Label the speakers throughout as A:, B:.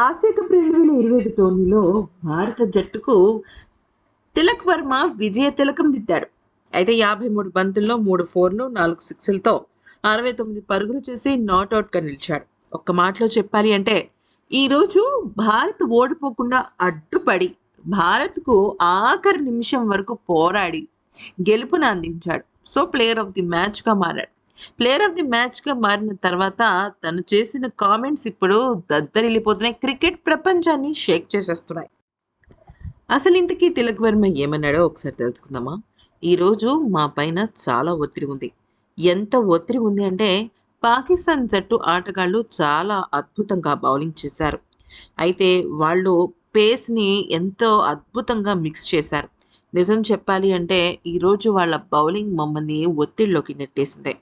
A: Asia cup రెండు వేల ఇరవై ఐదు టోర్నీలో భారత జట్టుకు తిలక్ వర్మ విజయ తిలకం దిద్దాడు. అయితే యాభై మూడు బంతుల్లో మూడు ఫోర్లు నాలుగు సిక్స్లతో అరవై తొమ్మిది పరుగులు చేసి నాట్అవుట్గా నిలిచాడు. ఒక్క మాటలో చెప్పాలి అంటే ఈరోజు భారత్ ఓడిపోకుండా అడ్డుపడి భారత్కు ఆఖరి నిమిషం వరకు పోరాడి గెలుపును అందించాడు. సో ప్లేయర్ ఆఫ్ ది మ్యాచ్గా మారాడు. ప్లేయర్ ఆఫ్ ది మ్యాచ్గా మారిన తర్వాత తను చేసిన కామెంట్స్ ఇప్పుడు దద్దరిల్లిపోతున్నాయి. క్రికెట్ ప్రపంచాన్ని షేక్ చేసేస్తున్నాయి. అసలు ఇంతకీ తిలక్ వర్మ ఏమన్నాడో ఒకసారి తెలుసుకుందామా? ఈరోజు మా పైన చాలా ఒత్తిడి ఉంది. ఎంత ఒత్తిడి ఉంది అంటే పాకిస్తాన్ జట్టు ఆటగాళ్ళు చాలా అద్భుతంగా బౌలింగ్ చేశారు. అయితే వాళ్ళు పేస్ని ఎంతో అద్భుతంగా మిక్స్ చేశారు. నిజం చెప్పాలి అంటే ఈరోజు వాళ్ళ బౌలింగ్ మమ్మల్ని ఒత్తిడిలోకి నెట్టేసిందే.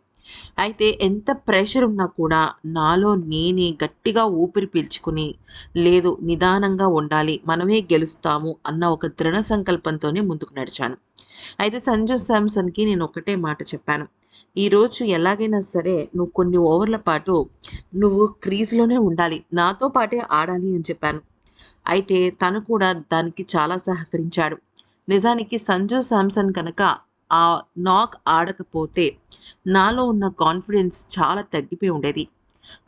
A: అయితే ఎంత ప్రెషర్ ఉన్నా కూడా నాలో నేనే గట్టిగా ఊపిరి పీల్చుకుని లేదు నిదానంగా ఉండాలి మనమే గెలుస్తాము అన్న ఒక దృఢ సంకల్పంతోనే ముందుకు నడిచాను. అయితే సంజు శాంసన్కి నేను ఒకటే మాట చెప్పాను. ఈరోజు ఎలాగైనా సరే నువ్వు కొన్ని ఓవర్ల పాటు నువ్వు క్రీజ్లోనే ఉండాలి నాతో పాటే ఆడాలి అని చెప్పాను. అయితే తను కూడా దానికి చాలా సహకరించాడు. నిజానికి సంజు శాంసన్ కనుక ఆ నాక్ ఆడకపోతే నాలో ఉన్న కాన్ఫిడెన్స్ చాలా తగ్గిపోయి ఉండేది.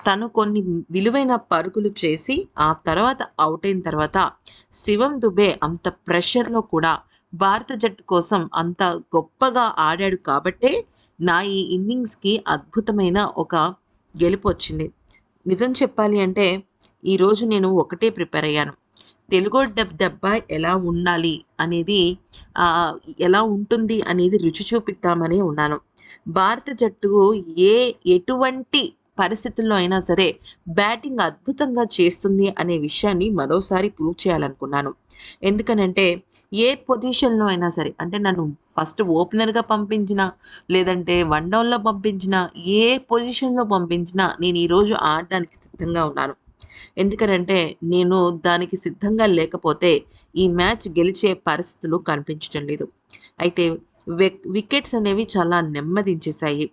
A: తను కొన్ని విలువైన పరుగులు చేసి ఆ తర్వాత అవుట్ అయిన తర్వాత శివం దుబే అంత ప్రెషర్లో కూడా భారత జట్టు కోసం అంత గొప్పగా ఆడాడు కాబట్టే నా ఈ ఇన్నింగ్స్కి అద్భుతమైన ఒక గెలుపు వచ్చింది. నిజం చెప్పాలి అంటే ఈరోజు నేను ఒకటే ప్రిపేర్ అయ్యాను. తెలుగు డబ్ దెబ్బ ఎలా ఉండాలి అనేది ఎలా ఉంటుంది అనేది రుచి చూపిద్దామని ఉన్నాను. భారత జట్టు ఏ ఎటువంటి పరిస్థితుల్లో అయినా సరే బ్యాటింగ్ అద్భుతంగా చేస్తుంది అనే విషయాన్ని మరోసారి ప్రూవ్ చేయాలనుకున్నాను. ఎందుకనంటే ఏ పొజిషన్లో అయినా సరే అంటే నన్ను ఫస్ట్ ఓపెనర్గా పంపించిన లేదంటే వన్ డౌన్లో పంపించిన ఏ పొజిషన్లో పంపించినా నేను ఈరోజు ఆడడానికి సిద్ధంగా ఉన్నాను. ఎందుకనంటే నేను దానికి సిద్ధంగా లేకపోతే ఈ మ్యాచ్ గెలిచే పరిస్థితులు కనిపించడం లేదు. అయితే వికెట్స్ అనేవి చాలా నెమ్మదించేశాయి.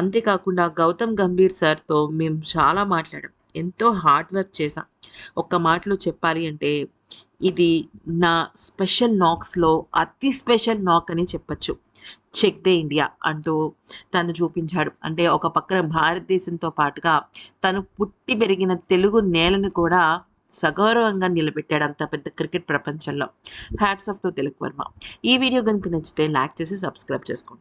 A: అంతేకాకుండా గౌతమ్ గంభీర్ సార్తో మేము చాలా మాట్లాడాం. ఎంతో హార్డ్ వర్క్ చేశాం. ఒక్క మాటలో చెప్పాలి అంటే ఇది నా స్పెషల్ నాక్స్లో అతి స్పెషల్ నాక్ అని చెప్పచ్చు. చెక్ దే ఇండియా అంటూ తను చూపించాడు. అంటే ఒక పక్కన భారతదేశంతో పాటుగా తను పుట్టి పెరిగిన తెలుగు నేలను కూడా సగౌరవంగా నిలబెట్టాడు అంత పెద్ద క్రికెట్ ప్రపంచంలో. Hats off to Telugu Varma ఈ వీడియో కనుక నచ్చితే లైక్ చేసి సబ్స్క్రైబ్ చేసుకోండి.